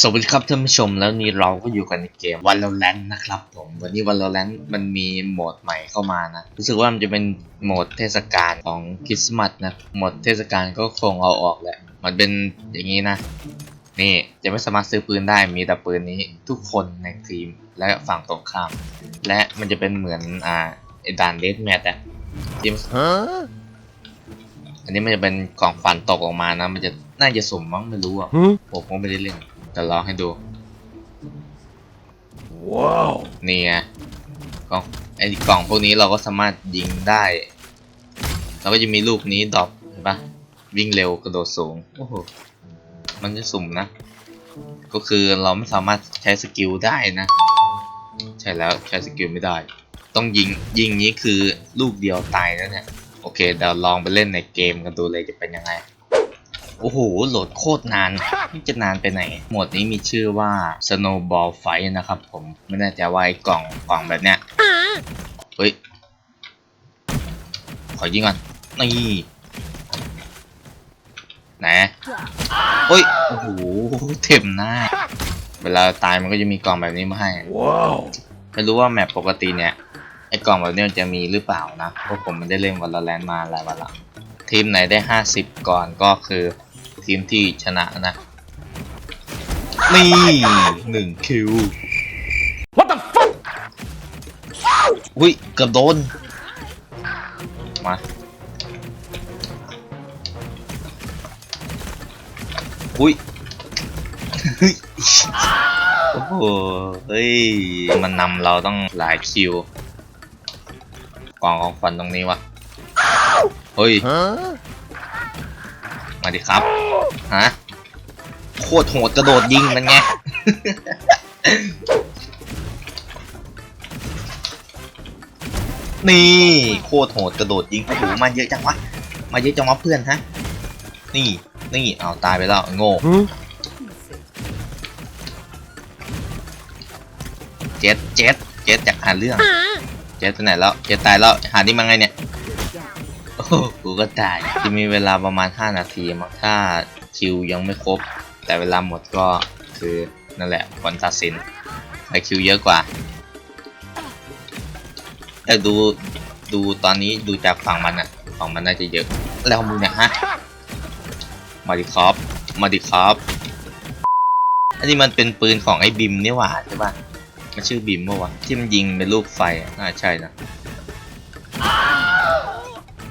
สวัสดีครับท่านผู้ชมแล้วนี่เราก็อยู่กันในเกม Valorant นะครับผมวันนี้ Valorant มันมีโหมดใหม่เข้ามานะรู้สึกว่ามันจะเป็นโหมดเทศกาลของคริสต์มาสนะโหมดเทศกาลก็คงเอาออกแหละ มันเป็นอย่างนี้นะ นี่จะไม่สามารถซื้อปืนได้มีแต่ปืนนี้ทุกคนในทีมและฝั่งตรงข้าม และมันจะเป็นเหมือนอ่าไอ้ด่านเดสแมทอะที่มันอันนี้มันจะเป็นกล่องฟันตกออกมานะ มันจะน่าจะสุ่มมั้งไม่รู้อะ Huh? ผมก็ไม่ได้เล่น แต่ลองให้ดู Wow. นี่ไงกล่องไอ้กล่องพวกนี้เราก็สามารถยิงได้แล้วก็จะมีลูกนี้ดรอปเห็นปะวิ่งเร็วกระโดดสูงโอ้โหมันจะสุ่มนะ ก็คือเราไม่สามารถใช้สกิลได้นะ ใช่แล้วใช้สกิลไม่ได้ ต้องยิงยิงนี้คือลูกเดียวตายแล้วเนี่ยโอเคเดี๋ยวลองไปเล่นในเกมกันดูเลยจะเป็นยังไง โอ้โห โหลดโคตรนานนี่จะนานไปไหนโหมดนี้มีชื่อว่า Snowball Fight นะครับผม ไม่แน่ใจว่าไอ้กล่องกล่องแบบเนี้ย เฮ้ย ขอยิงก่อน นี่ไหนเฮ้ย โอ้โห เต็มหน้า เวลาตายมันก็จะมีกล่องแบบนี้มาให้ Wow. ไม่รู้ว่าแมปปกติเนี่ยไอ้กล่องแบบนี้มันจะมีหรือเปล่านะ เพราะผมไม่ได้เล่นวอลเลนมาหลายวันละทีมไหนได้ 50 ก่อนก็คือ ทีมที่ชนะนะนี่หนึ่งคิว What the fuck? อุ้ยเกือบโดน มาอุ้ยเฮ้ยโอ้โหเฮ้ย มันนำเราต้องหลายคิวกล่องของฟันตรงนี้วะ เฮ้ย Huh? มาดิครับฮะโคตรโหดกระโดดยิงมันไงนี่โคตรโหดกระโดดยิงโอ้โหมาเยอะจังวะมาเยอะจังวะเพื่อนฮะนี่นี่เอาตายไปแล้วโง่ Huh? เจ็ดเจ็ดเจ็ดจากหาเรื่อง เจ็ดไปไหนแล้วเจ็ดตายแล้วหานี่มาไงเนี่ยโอ้โห กูก็ตายจะมีเวลาประมาณ 5 นาทีมั้งถ้าคิวยังไม่ครบ แต่เวลาหมดก็คือนั่นแหละผลตัดสินใครคิวเยอะกว่า แต่ดูดูตอนนี้ดูจากฝั่งมันอะฝั่งมันน่าจะเยอะ แล้วมึงเนี่ยฮะมาดิครับมาดิครับอันนี้มันเป็นปืนของไอ้บิมนี่หว่าใช่ป่ะมันชื่อบิมปะวะที่มันยิงเป็นลูกไฟอะน่าใช่นะ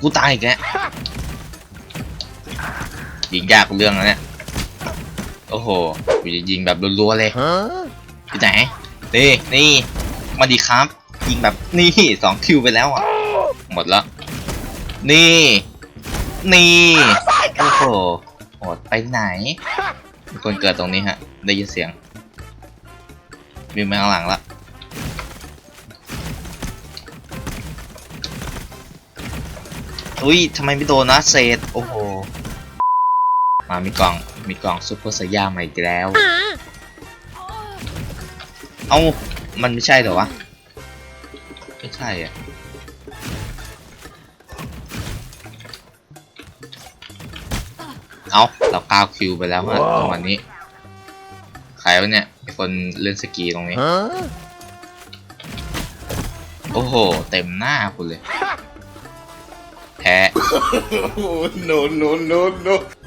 กูตายอีกแล้วยิงยากกว่าเรื่องแล้วเนี่ยโอ้โหกูจะยิงแบบรัวๆเลย Huh? ที่ไหนนี่นี่มาดีครับ ยิงแบบนี่สองคิวไปแล้วอะ หมดแล้วนี่ นี่โอ้โหหมดไปไหนมีคนเกิดตรงนี้ฮะ ได้ยินเสียงมีมาข้างหลังละ อุ้ยทำไมไม่โดนนะเศษโอ้โห มามีกล่องมีกล่องซุปเปอร์สยามมาอีกแล้ว เอ้า มันไม่ใช่เหรอวะ ไม่ใช่อะเอาเราก้าวคิวไปแล้วฮะว้าวจังหวะนี้ ใครวะเนี่ยไอคนเล่นสกีตรงนี้ Huh? โอ้โห เต็มหน้าคุณเลย Oh no no no no.